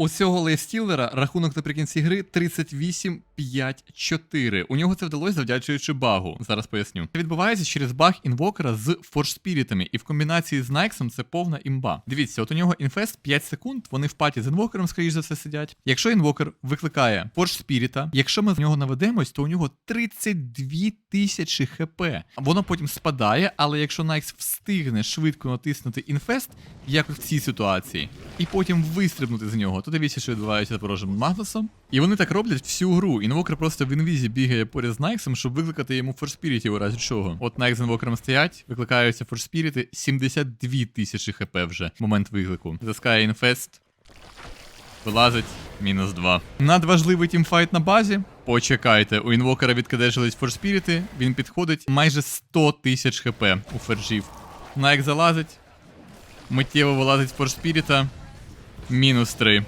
У цього лейстілера рахунок наприкінці гри 38-5-4. У нього це вдалося завдячуючи багу. Зараз поясню. Це відбувається через баг інвокера з форшспірітами, і в комбінації з Найксом це повна імба. Дивіться, от у нього інфест 5 секунд, вони в паті з інвокером, скоріш за все, сидять. Якщо інвокер викликає форшспіріта, якщо ми з нього наведемось, то у нього 32 тисячі хп. Воно потім спадає, але якщо Найкс встигне швидко натиснути інфест, як в цій ситуації, і потім вистрибнути з нього, то дивіться, що відбувається з ворожим Магнусом. І вони так роблять всю гру. Інвокер просто в інвізі бігає поряд з Найксом, щоб викликати йому форспірітів у разі чого. От Найкс з інвокером стоять, викликаються форспіріти, 72 тисячі хп вже момент виклику. Заскає інфест. Вилазить, мінус 2. Надважливий тімфайт на базі. Почекайте, у інвокера відкадежились форспіріти, він підходить майже 100 тисяч хп у фержів. Найк залазить, миттєво вилазить з форспіріта. Мінус 3.